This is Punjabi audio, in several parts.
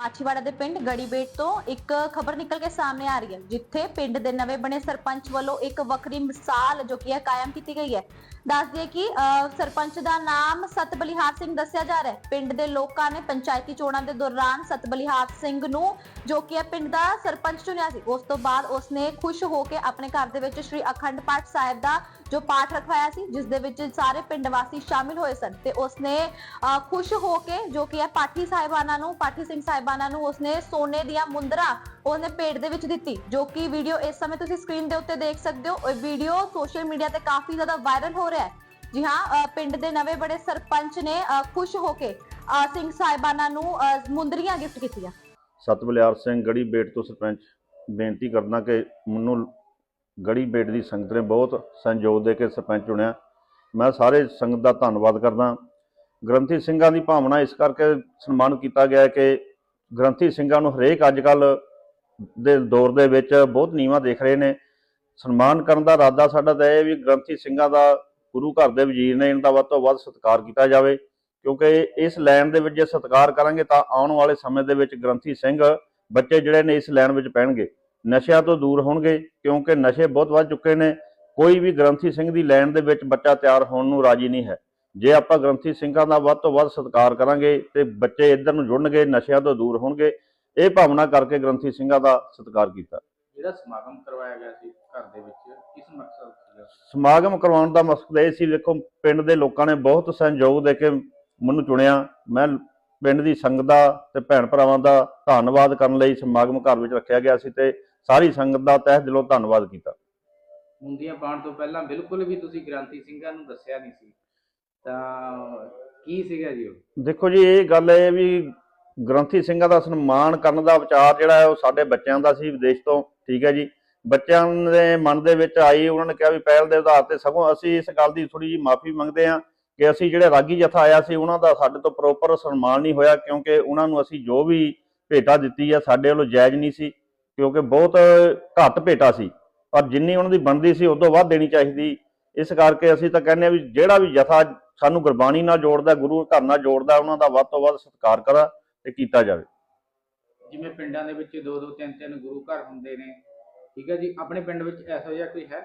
ਮਾਛੀਵਾੜਾ ਦੇ ਪਿੰਡ ਗੜੀਬੇਟ ਤੋਂ ਇੱਕ ਖਬਰ ਨਿਕਲ ਕੇ ਸਾਹਮਣੇ ਆ ਰਹੀ ਹੈ ਜਿੱਥੇ ਪਿੰਡ ਦੇ ਨਵੇਂ ਬਣੇ ਸਰਪੰਚ ਵੱਲੋਂ ਇੱਕ ਵੱਖਰੀ ਮਿਸਾਲ ਜੋ ਕਿ ਹੈ ਕਾਇਮ ਕੀਤੀ ਗਈ ਹੈ। ਦੱਸ ਦਈਏ ਕਿ ਸਰਪੰਚ ਦਾ ਨਾਮ ਸਤਬਲੀਹਾਰ ਸਿੰਘ ਦੱਸਿਆ ਜਾ ਰਿਹਾ ਹੈ। ਪਿੰਡ ਦੇ ਲੋਕਾਂ ਨੇ ਪੰਚਾਇਤੀ ਚੋਣਾਂ ਦੇ ਦੌਰਾਨ ਸਤਬਲੀਹਾਰ ਸਿੰਘ ਨੂੰ ਜੋ ਕਿ ਹੈ ਪਿੰਡ ਦਾ ਸਰਪੰਚ ਚੁਣਿਆ ਸੀ। ਉਸ ਤੋਂ ਬਾਅਦ ਉਸਨੇ ਖੁਸ਼ ਹੋ ਕੇ ਆਪਣੇ ਘਰ ਦੇ ਵਿੱਚ ਸ੍ਰੀ ਅਖੰਡ ਪਾਠ ਸਾਹਿਬ ਦਾ ਜੋ ਪਾਠ ਰਖਵਾਇਆ ਸੀ ਜਿਸ ਦੇ ਵਿੱਚ ਸਾਰੇ ਪਿੰਡ ਵਾਸੀ ਸ਼ਾਮਿਲ ਹੋਏ ਸਨ ਤੇ ਉਸਨੇ ਅਹ, ਖੁਸ਼ ਹੋ ਕੇ ਜੋ ਕਿ ਹੈ ਪਾਠੀ ਸਾਹਿਬਾਨਾਂ ਨੂੰ ਪਾਠੀ ਸਿੰਘ ਸਾਹਿਬ ਸਾਹਿਬਾਨਾਂ ਨੂੰ ਉਸਨੇ ਸੋਨੇ ਦੀਆਂ ਮੁੰਦਰਾ ਉਹਨੇ ਪੇਟ ਦੇ ਵਿੱਚ ਦਿੱਤੀ, ਜੋ ਕਿ ਵੀਡੀਓ ਇਸ ਸਮੇਂ ਤੁਸੀਂ ਸਕਰੀਨ ਦੇ ਉੱਤੇ ਦੇਖ ਸਕਦੇ ਹੋ। ਇਹ ਵੀਡੀਓ ਸੋਸ਼ਲ ਮੀਡੀਆ ਤੇ ਕਾਫੀ ਜ਼ਿਆਦਾ ਵਾਇਰਲ ਹੋ ਰਿਹਾ ਹੈ। ਜੀ ਹਾਂ ਪਿੰਡ ਦੇ ਨਵੇਂ ਬੜੇ ਸਰਪੰਚ ਨੇ ਖੁਸ਼ ਹੋ ਕੇ ਸਿੰਘ ਸਾਹਿਬਾਨਾਂ ਨੂੰ ਮੁੰਦਰੀਆਂ ਗਿਫਟ ਕੀਤੀਆਂ। ਸਤਬਲਿਆਰ ਸਿੰਘ ਗੜੀ ਬੇਟ ਤੋਂ ਸਰਪੰਚ, ਬੇਨਤੀ ਕਰਦਾ ਕਿ ਮੈਨੂੰ ਗੜੀ ਬੇਟ ਦੀ ਸੰਗਤ ਨੇ ਬਹੁਤ ਸੰਯੋਗ ਦੇ ਕੇ ਸਰਪੰਚ ਚੁਣਿਆ। ਮੈਂ ਸਾਰੇ ਸੰਗਤ ਦਾ ਧੰਨਵਾਦ ਕਰਦਾ। ਗ੍ਰੰਥੀ ਸਿੰਘਾਂ ਦੀ ਭਾਵਨਾ ਇਸ ਕਰਕੇ ਸਨਮਾਨ ਕੀਤਾ ਗਿਆ ਕਿ ਗ੍ਰੰਥੀ ਸਿੰਘਾਂ ਨੂੰ ਹਰੇਕ ਅੱਜ ਕੱਲ ਦੇ ਦੌਰ ਦੇ ਵਿੱਚ ਬਹੁਤ ਨੀਵਾਂ ਦੇਖ ਰਹੇ ਨੇ। ਸਨਮਾਨ ਕਰਨ ਦਾ ਇਰਾਦਾ ਸਾਡਾ ਤਾਂ ਇਹ ਵੀ ਗ੍ਰੰਥੀ ਸਿੰਘਾਂ ਦਾ ਗੁਰੂ ਘਰ ਦੇ ਵਜ਼ੀਰ ਨੇ ਇਹਨਾਂ ਦਾ ਵੱਧ ਤੋਂ ਵੱਧ ਸਤਿਕਾਰ ਕੀਤਾ ਜਾਵੇ। ਕਿਉਂਕਿ ਇਸ ਲਾਈਨ ਦੇ ਵਿੱਚ ਜੇ ਸਤਿਕਾਰ ਕਰਾਂਗੇ ਤਾਂ ਆਉਣ ਵਾਲੇ ਸਮੇਂ ਦੇ ਵਿੱਚ ਗ੍ਰੰਥੀ ਸਿੰਘ ਬੱਚੇ ਜਿਹੜੇ ਨੇ ਇਸ ਲਾਈਨ ਵਿੱਚ ਪੈਣਗੇ। ਨਸ਼ਿਆਂ ਤੋਂ ਦੂਰ ਹੋਣਗੇ ਕਿਉਂਕਿ ਨਸ਼ੇ ਬਹੁਤ ਵੱਧ ਚੁੱਕੇ ਨੇ। ਕੋਈ ਵੀ ਗ੍ਰੰਥੀ ਸਿੰਘ ਦੀ ਲਾਈਨ ਦੇ ਵਿੱਚ ਬੱਚਾ ਤਿਆਰ ਹੋਣ ਨੂੰ ਰਾਜੀ ਨਹੀਂ ਹੈ। ਜੇ ਆਪਾਂ ਗ੍ਰੰਥੀ ਸਿੰਘਾਂ ਦਾ ਵੱਧ ਤੋਂ ਵੱਧ ਸਤਿਕਾਰ ਕਰਾਂਗੇ ਤੇ ਬੱਚੇ ਇੱਧਰ ਨੂੰ ਜੁੜਨਗੇ ਨਸ਼ਿਆਂ ਤੋਂ ਦੂਰ ਹੋਣਗੇ ਇਹ ਭਾਵਨਾ ਕਰਕੇ ਗ੍ਰੰਥੀ ਸਿੰਘਾਂ ਦਾ ਸਤਿਕਾਰ ਕੀਤਾ। ਜਿਹੜਾ ਸਮਾਗਮ ਕਰਵਾਇਆ ਗਿਆ ਸੀ ਘਰ ਦੇ ਵਿੱਚ ਕਿਸ ਮਕਸਦ ਸੀਗਾ ਸਮਾਗਮ ਕਰਵਾਉਣ ਦਾ ਮਕਸਦ ਇਹ ਸੀ ਵੇਖੋ ਪਿੰਡ ਦੇ ਲੋਕਾਂ ਨੇ ਬਹੁਤ ਸਹਿਯੋਗ ਦੇ ਕੇ ਮੈਨੂੰ ਚੁਣਿਆ। ਮੈਂ ਪਿੰਡ ਦੀ ਸੰਗਤ ਦਾ ਤੇ ਭੈਣ ਭਰਾਵਾਂ ਦਾ ਧੰਨਵਾਦ ਕਰਨ ਲਈ ਸਮਾਗਮ ਘਰ ਵਿੱਚ ਰੱਖਿਆ ਗਿਆ ਸੀ ਤੇ ਸਾਰੀ ਸੰਗਤ ਦਾ ਤਹਿ ਦਿਲੋਂ ਧੰਨਵਾਦ ਕੀਤਾ। ਮੁੰਦੀਆਂ ਪਾਉਣ ਤੋਂ ਪਹਿਲਾਂ ਬਿਲਕੁਲ ਵੀ ਤੁਸੀਂ ਗ੍ਰਾਂਤੀ ਸਿੰਘਾਂ ਨੂੰ ਦੱਸਿਆ ਨਹੀਂ ਸੀ। ਤਾਂ ਕੀ ਸੀਗਾ ਜੀ ਉਹ? ਦੇਖੋ ਜੀ, ਇਹ ਗੱਲ ਹੈ ਵੀ ਗ੍ਰੰਥੀ ਸਿੰਘਾਂ ਦਾ ਸਨਮਾਨ ਕਰਨ ਦਾ ਵਿਚਾਰ ਜਿਹੜਾ ਹੈ ਉਹ ਸਾਡੇ ਬੱਚਿਆਂ ਦਾ ਸੀ, ਵਿਦੇਸ਼ ਤੋਂ, ਠੀਕ ਹੈ ਜੀ। ਬੱਚਿਆਂ ਦੇ ਮਨ ਦੇ ਵਿੱਚ ਆਈ, ਉਹਨਾਂ ਨੇ ਕਿਹਾ ਵੀ ਪਹਿਲ ਦੇ ਆਧਾਰ ਤੇ ਸਗੋਂ ਅਸੀਂ ਇਸ ਗੱਲ ਦੀ ਥੋੜੀ ਜੀ ਮਾਫੀ ਮੰਗਦੇ ਹਾਂ ਕਿ ਅਸੀਂ ਜਿਹੜੇ ਰਾਗੀ ਜਥਾ ਆਇਆ ਸੀ, ਉਹਨਾਂ ਦਾ ਸਾਡੇ ਤੋਂ ਪ੍ਰੋਪਰ ਸਨਮਾਨ ਨਹੀਂ ਹੋਇਆ ਕਿਉਂਕਿ ਉਹਨਾਂ ਨੂੰ ਅਸੀਂ ਜੋ ਵੀ ਭੇਟਾ ਦਿੱਤੀ ਹੈ, ਸਾਡੇ ਵੱਲੋਂ ਜਾਇਜ਼ ਨਹੀਂ ਸੀ ਕਿਉਂਕਿ ਬਹੁਤ ਘੱਟ ਭੇਟਾ ਸੀ। ਪਰ ਜਿੰਨੀ ਉਹਨਾਂ ਦੀ ਬਣਦੀ ਸੀ, ਉਦੋਂ ਵੱਧ ਦੇਣੀ ਚਾਹੀਦੀ। ਇਸ ਕਰਕੇ ਅਸੀਂ ਤਾਂ ਕਹਿੰਦੇ ਆ ਵੀ ਜਿਹੜਾ ਵੀ ਜਥਾ ਸਾਨੂੰ ਗੁਰਬਾਣੀ ਨਾਲ ਜੋੜਦਾ ਗੁਰੂ ਘਰ ਨਾਲ ਜੋੜਦਾ ਉਹਨਾਂ ਦਾ ਵੱਧ ਤੋਂ ਵੱਧ ਸਤਿਕਾਰ ਕਰਾ ਤੇ ਕੀਤਾ ਜਾਵੇ। ਜਿਵੇਂ ਪਿੰਡਾਂ ਦੇ ਵਿੱਚ ਦੋ ਦੋ ਤਿੰਨ ਤਿੰਨ ਗੁਰੂ ਘਰ ਹੁੰਦੇ ਨੇ ਠੀਕ ਹੈ ਜੀ? ਆਪਣੇ ਪਿੰਡ ਵਿੱਚ ਐਸਾ ਜਿਹਾ ਕੋਈ ਹੈ?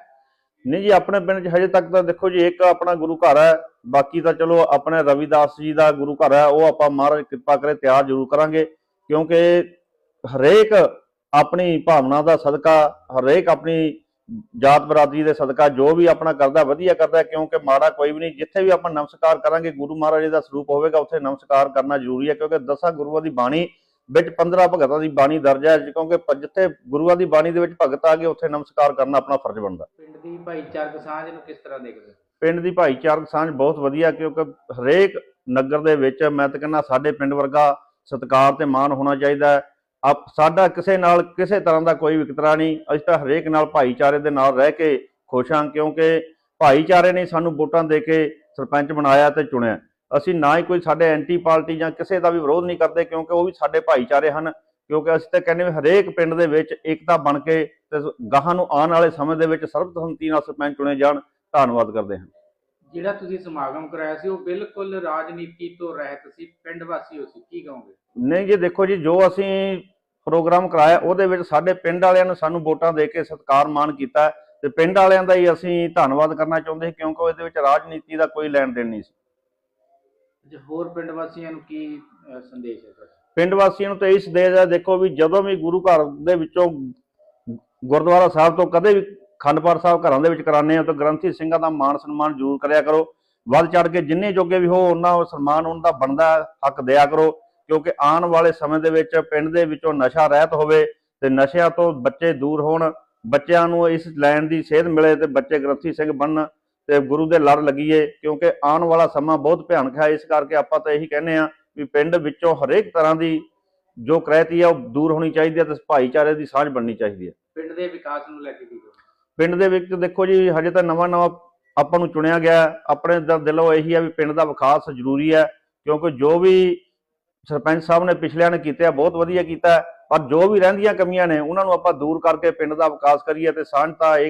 ਨਹੀਂ ਜੀ ਆਪਣੇ ਪਿੰਡ 'ਚ ਹਜੇ ਤੱਕ ਤਾਂ ਦੇਖੋ ਜੀ ਇੱਕ ਆਪਣਾ ਗੁਰੂ ਘਰ ਹੈ ਬਾਕੀ ਤਾਂ ਚਲੋ ਆਪਣੇ ਰਵਿਦਾਸ ਜੀ ਦਾ ਗੁਰੂ ਘਰ ਹੈ ਉਹ ਆਪਾਂ ਮਹਾਰਾਜ ਕਿਰਪਾ ਕਰੇ ਤਿਆਰ ਜ਼ਰੂਰ ਕਰਾਂਗੇ ਕਿਉਂਕਿ ਹਰੇਕ ਆਪਣੀ ਭਾਵਨਾ ਦਾ ਸਦਕਾ ਹਰੇਕ ਆਪਣੀ ਜਾਤ ਬਰਾਦਰੀ ਦੇ ਸਦਕਾ ਜੋ ਵੀ ਆਪਣਾ ਕਰਦਾ ਵਧੀਆ ਕਰਦਾ ਕਿਉਂਕਿ ਮਾੜਾ ਕੋਈ ਵੀ ਨਹੀਂ ਜਿੱਥੇ ਵੀ ਆਪਾਂ ਨਮਸਕਾਰ ਕਰਾਂਗੇ ਗੁਰੂ ਮਹਾਰਾਜ ਜੀ ਦਾ ਸਰੂਪ ਹੋਵੇਗਾ ਉੱਥੇ ਨਮਸਕਾਰ ਕਰਨਾ ਜ਼ਰੂਰੀ ਹੈ ਕਿਉਂਕਿ ਦਸਾਂ ਗੁਰੂਆਂ ਦੀ ਬਾਣੀ ਵਿੱਚ 15 ਭਗਤਾਂ ਦੀ ਬਾਣੀ ਦਰਜ ਹੈ ਕਿਉਂਕਿ ਜਿੱਥੇ ਗੁਰੂਆਂ ਦੀ ਬਾਣੀ ਦੇ ਵਿੱਚ ਭਗਤ ਆ ਗਏ ਉੱਥੇ ਨਮਸਕਾਰ ਕਰਨਾ ਆਪਣਾ ਫਰਜ਼ ਬਣਦਾ ਪਿੰਡ ਦੀ ਭਾਈਚਾਰਕ ਸਾਂਝ ਨੂੰ ਕਿਸ ਤਰ੍ਹਾਂ ਦੇਖਦੇ? ਪਿੰਡ ਦੀ ਭਾਈਚਾਰਕ ਸਾਂਝ ਬਹੁਤ ਵਧੀਆ ਕਿਉਂਕਿ ਹਰੇਕ ਨਗਰ ਦੇ ਵਿੱਚ ਮੈਂ ਤਾਂ ਕਹਿੰਦਾ ਸਾਡੇ ਪਿੰਡ ਵਰਗਾ ਸਤਿਕਾਰ ਤੇ ਮਾਣ ਹੋਣਾ ਚਾਹੀਦਾ ਹੈ ਆਪ ਸਾਡਾ ਕਿਸੇ ਨਾਲ ਕਿਸੇ ਤਰ੍ਹਾਂ ਦਾ ਕੋਈ ਵਿਤਕਰਾ ਨਹੀਂ। ਅਸੀਂ ਤਾਂ ਹਰੇਕ ਨਾਲ ਭਾਈਚਾਰੇ ਦੇ ਨਾਲ ਰਹਿ ਕੇ ਖੁਸ਼ ਹਾਂ ਕਿਉਂਕਿ ਭਾਈਚਾਰੇ ਨੇ ਸਾਨੂੰ ਵੋਟਾਂ ਦੇ ਕੇ ਸਰਪੰਚ ਬਣਾਇਆ ਤੇ ਚੁਣਿਆ। ਅਸੀਂ ਨਾ ਹੀ ਕੋਈ ਸਾਡੇ ਐਂਟੀ ਪਾਰਟੀ ਜਾਂ ਕਿਸੇ ਦਾ ਵੀ ਵਿਰੋਧ ਨਹੀਂ ਕਰਦੇ ਕਿਉਂਕਿ ਉਹ ਵੀ ਸਾਡੇ ਭਾਈਚਾਰੇ ਹਨ। ਕਿਉਂਕਿ ਅਸੀਂ ਤਾਂ ਕਹਿੰਦੇ ਵੀ ਹਰੇਕ ਪਿੰਡ ਦੇ ਵਿੱਚ ਏਕਤਾ ਬਣ ਕੇ ਤੇ ਗਾਹਾਂ ਨੂੰ ਆਉਣ ਵਾਲੇ ਸਮੇਂ ਦੇ ਵਿੱਚ ਸਰਬਸੰਮਤੀ ਨਾਲ ਸਰਪੰਚ ਚੁਣੇ ਜਾਣ ਧੰਨਵਾਦ ਕਰਦੇ ਹਾਂ। ਜਿਹੜਾ ਤੁਸੀਂ ਸਮਾਗਮ ਕਰਾਇਆ ਸੀ ਉਹ ਬਿਲਕੁਲ ਰਾਜਨੀਤੀ ਤੋਂ ਰਹਿਤ ਸੀ ਪਿੰਡ ਵਾਸੀ ਹੋ ਸੀ ਕੀ ਕਹੋਗੇ? ਨਹੀਂ ਜੀ ਦੇਖੋ ਜੀ ਜੋ ਅਸੀਂ ਪ੍ਰੋਗਰਾਮ ਕਰਾਇਆ ਉਹਦੇ ਵਿੱਚ ਸਾਡੇ ਪਿੰਡ ਵਾਲਿਆਂ ਨੇ ਸਾਨੂੰ ਵੋਟਾਂ ਦੇ ਕੇ ਸਤਿਕਾਰ ਮਾਣ ਕੀਤਾ ਤੇ ਪਿੰਡ ਵਾਲਿਆਂ ਦਾ ਹੀ ਅਸੀਂ ਧੰਨਵਾਦ ਕਰਨਾ ਚਾਹੁੰਦੇ ਸੀ ਕਿਉਂਕਿ ਉਹਦੇ ਵਿੱਚ ਰਾਜਨੀਤੀ ਦਾ ਕੋਈ ਲੈਣ ਦੇਣ ਨਹੀਂ ਸੀ। ਜੇ ਹੋਰ ਪਿੰਡ ਵਾਸੀਆਂ ਨੂੰ ਕੀ ਸੰਦੇਸ਼ ਹੈ ਤੁਹਾਡਾ? ਪਿੰਡ ਵਾਸੀਆਂ ਨੂੰ ਤਾਂ ਇਸ ਦੇ ਹੈ ਦੇਖੋ ਵੀ ਜਦੋਂ ਵੀ ਗੁਰੂ ਘਰ ਦੇ ਵਿੱਚੋਂ ਗੁਰਦੁਆਰਾ ਸਾਹਿਬ ਤੋਂ ਕਦੇ ਵੀ ਖੰਡ ਪਾਠ ਸਾਹਿਬ ਘਰਾਂ ਦੇ ਵਿੱਚ ਕਰਾਉਂਦੇ ਆ ਤਾਂ ਗ੍ਰੰਥੀ ਸਿੰਘਾਂ ਦਾ ਮਾਣ ਸਨਮਾਨ ਜ਼ਰੂਰ ਕਰਿਆ ਕਰੋ। ਵੱਧ ਚੜ ਕੇ ਜਿੰਨੇ ਜੋਗੇ ਵੀ ਹੋ ਉਹਨਾਂ ਉਹ ਸਨਮਾਨ ਉਹਨਾਂ ਦਾ ਬਣਦਾ ਹੱਕ ਦਿਆ ਕਰੋ। ਕਿਉਂਕਿ ਆਉਣ ਵਾਲੇ ਸਮੇਂ ਦੇ ਵਿੱਚ ਪਿੰਡ ਦੇ ਵਿੱਚੋਂ ਨਸ਼ਾ ਰਹਿਤ ਹੋਵੇ ਤੇ ਨਸ਼ਿਆਂ ਤੋਂ ਬੱਚੇ ਦੂਰ ਹੋਣ ਬੱਚਿਆਂ ਨੂੰ ਇਸ ਲਾਈਨ ਦੀ ਸੇਧ ਮਿਲੇ ਤੇ ਬੱਚੇ ਗ੍ਰੰਥੀ ਸਿੰਘ ਬਣਨ ਤੇ ਗੁਰੂ ਦੇ ਲੜ ਲੱਗੀਏ ਕਿਉਂਕਿ ਆਉਣ ਵਾਲਾ ਸਮਾਂ ਬਹੁਤ ਭਿਆਨਕ ਹੈ। ਇਸ ਕਰਕੇ ਆਪਾਂ ਤਾਂ ਇਹੀ ਕਹਿੰਦੇ ਆ ਵੀ ਪਿੰਡ ਵਿੱਚੋਂ ਹਰੇਕ ਤਰ੍ਹਾਂ ਦੀ ਜੋ ਕ੍ਰੈਤੀ ਆ ਉਹ ਦੂਰ ਹੋਣੀ ਚਾਹੀਦੀ ਹੈ ਤੇ ਭਾਈਚਾਰੇ ਦੀ ਸਾਂਝ ਬਣਨੀ ਚਾਹੀਦੀ ਹੈ। ਪਿੰਡ ਦੇ ਵਿਕਾਸ ਨੂੰ ਲੈ ਕੇ ਕੀ ਪਿੰਡ ਦੇ ਵਿੱਚ ਦੇਖੋ ਜੀ ਹਜੇ ਤਾਂ ਨਵਾਂ ਨਵਾਂ ਆਪਾਂ ਨੂੰ ਚੁਣਿਆ ਗਿਆ। ਹੈ। ਆਪਣੇ ਦਿਲੋਂ ਇਹੀ ਹੈ ਵੀ ਪਿੰਡ ਦਾ ਵਿਕਾਸ ਜ਼ਰੂਰੀ ਹੈ ਕਿਉਂਕਿ ਜੋ ਵੀ ਸਰਪੰਚ ਸਾਹਿਬ ਨੇ ਪਿਛਲਿਆਂ ਨੇ ਕੀਤਾ ਬਹੁਤ ਵਧੀਆ ਕੀਤਾ ਪਰ ਜੋ ਵੀ ਰਹਿੰਦੀਆਂ ਕਮੀਆਂ ਨੇ, ਉਹਨਾਂ ਨੂੰ ਆਪਾਂ ਦੂਰ ਕਰਕੇ ਪਿੰਡ ਦਾ ਵਿਕਾਸ ਕਰੀਏ ਤੇ ਸਾਂਝਤਾ